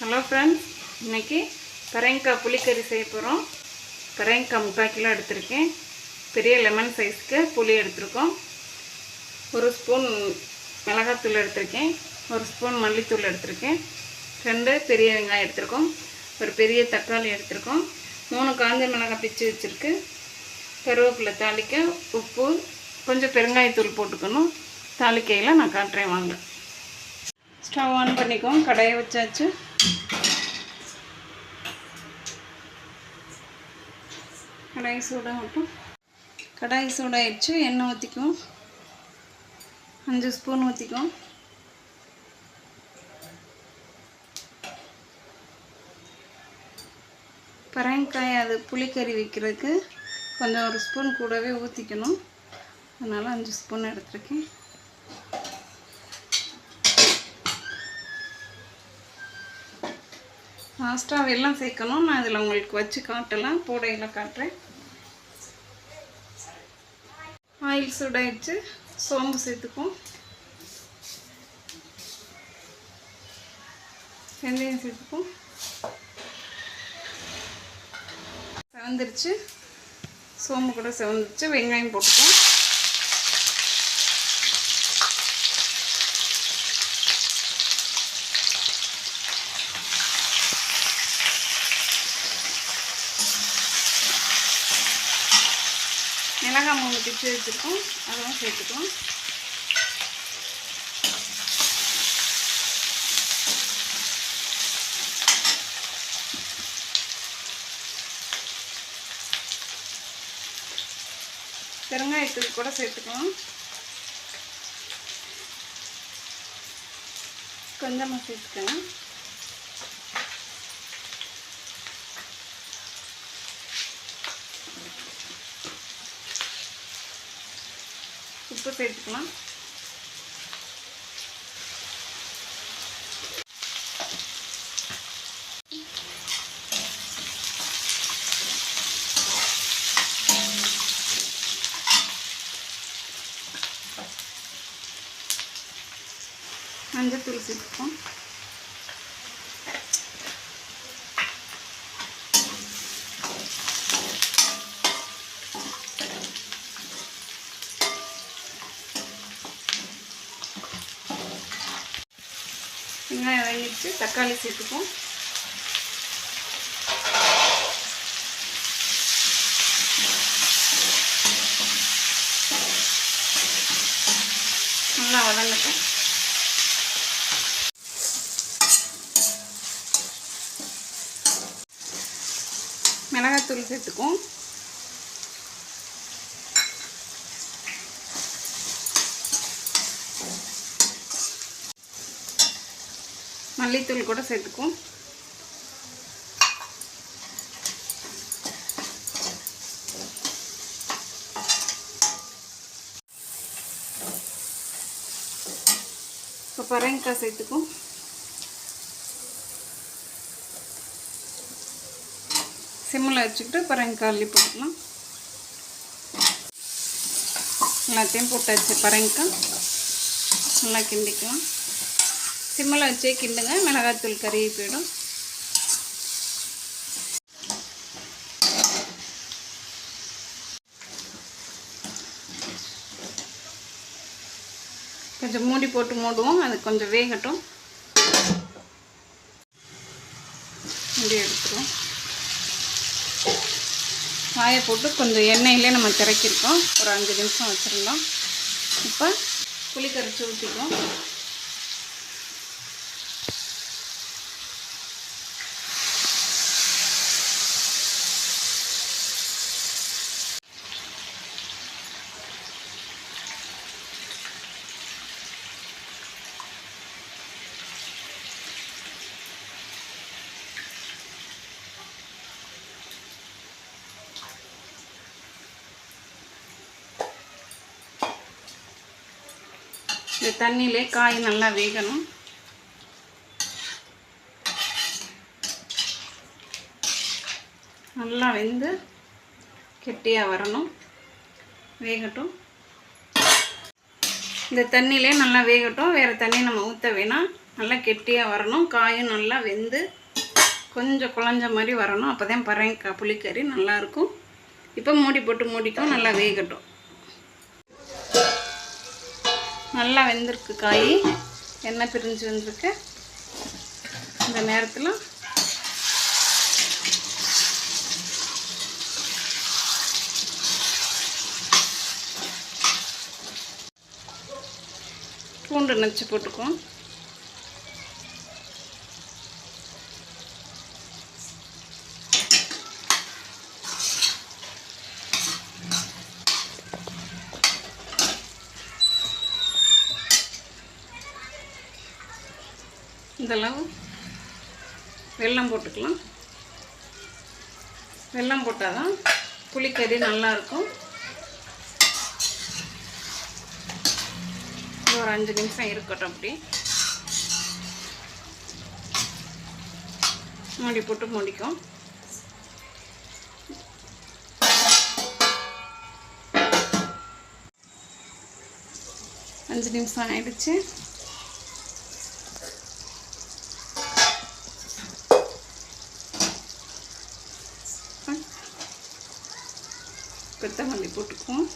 Hello friends இன்னைக்கு பரங்காய் புளிக்கறி செய்ய போகிறோம் பரங்காய் முக்கால் கிலோ எடுத்திருக்கேன். பெரிய லெமன் சைஸ்க்கு புளி எடுத்திருக்கோம். ஒரு ஸ்பூன் மிளகாத்தூள் எடுத்திருக்கேன். ஒரு ஸ்பூன் மல்லித்தூள் எடுத்திருக்கேன். ரெண்டு பெரிய வெங்காயம் எடுத்திருக்கோம். ஒரு பெரிய தக்காளி எடுத்திருக்கோம். மூணு காஞ்ச மிளகாய் பிச்சு வச்சுருக்கு. கருவேப்பிலை தாளிக்க உப்பு கொஞ்சம் பெருங்காயத்தூள் போட்டுக்கணும். தாளிக்கையில் நான் காட்டுறேன் வாங்க. ஸ்டவ் ஆன் பண்ணிக்கோம் கடையை வச்சாச்சு. கடாய் சூடாகட்டும் கடாய் சூடாயிடுச்சு எண்ணெய் ஊற்றிக்கும் அஞ்சு ஸ்பூன் ஊற்றிக்கும் பரங்காய் அது புளிக்கறி வைக்கிறதுக்கு கொஞ்சம் ஒரு ஸ்பூன் கூடவே ஊற்றிக்கணும் அதனால் அஞ்சு ஸ்பூன் எடுத்துருக்கேன். லாஸ்ட்டாக வெள்ளம் சேர்க்கணும். நான் இதில் உங்களுக்கு வச்சு காட்டலாம். போடையில் காட்டுறேன். ஆயில் சூடாயிடுச்சு. சோம்பு சேர்த்துக்கும் வெந்தயம் சேர்த்துக்கும் செவந்துருச்சு. சோம்பு கூட செவந்துருச்சு. வெங்காயம் போட்டுக்கும் மிளகாய் மூணு பிச்சு வச்சுருக்கோம். அதெல்லாம் சேர்த்துக்கலாம். பெருங்காயத்தூள் கூட சேர்த்துக்கலாம். கொஞ்சமாக சேர்த்துக்கலாம். உப்பு சேர்த்துக்கலாம். மஞ்சள் தூள் சேர்த்துப்போம். வெங்காயம் வதங்கிடுச்சு தக்காளி சேர்த்துப்போம். நல்லா வதங்கட்டும். மிளகாத்தூள் சேர்த்துக்குவோம். மல்லித்தூள் கூட சேர்த்துக்கும் இப்போ பரங்கிக்காய் சேர்த்துக்கும் சிம்மில் வச்சுக்கிட்டு பரங்கிக்காய் அள்ளி போட்டுக்கலாம். எல்லாத்தையும் போட்டாச்சு பரங்கிக்காய். நல்லா கிண்டிக்கலாம். சிம்மில் வச்சே கிண்டுங்க. மிளகாத்தூள் கருகி போயிடும். கொஞ்சம் மூடி போட்டு மூடுவோம். அது கொஞ்சம் வேகட்டும். மூடி எடுத்துருவோம். வாயை போட்டு கொஞ்சம் எண்ணெயிலே நம்ம திறக்கிருக்கோம். ஒரு அஞ்சு நிமிஷம் வச்சுருந்தோம். இப்போ புளி கரைச்சி ஊற்றிக்குவோம் இந்த தண்ணியிலே காய் நல்லா வேகணும். நல்லா வெந்து கெட்டியாக வரணும். வேகட்டும். இந்த தண்ணியிலே நல்லா வேகட்டும். வேறு தண்ணி நம்ம ஊற்ற வேணாம். நல்லா கெட்டியாக வரணும். காயும் நல்லா வெந்து கொஞ்சம் குழஞ்ச மாதிரி வரணும். அப்போ தான் பறங்க புளிக்கறி நல்லாயிருக்கும் இப்போ மூடி போட்டு மூடிக்கும் நல்லா வேகட்டும். நல்லா வெந்திருக்கு காய். எண்ணெய் பிரிஞ்சு வந்திருக்கு. இந்த நேரத்தில் பூண்டு நச்சு போட்டுக்குவோம். இந்தளவு வெல்லம் போட்டுக்கலாம். வெல்லம் போட்டால் தான் புளிக்கறி நல்லாயிருக்கும். ஒரு அஞ்சு நிமிஷம் இருக்கட்டும் அப்படி. மூடி போட்டு மூடிக்கும் அஞ்சு நிமிஷம் ஆயிடுச்சு. கொத்தமல்லி போட்டுக்குவோம்.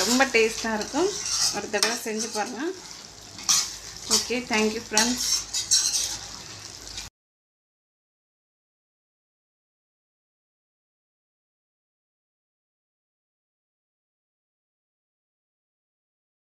ரொம்ப டேஸ்ட்டாக இருக்கும். ஒரு தடவை செஞ்சு பாருங்கள் ஓகே தேங்க்யூ ஃப்ரெண்ட்ஸ்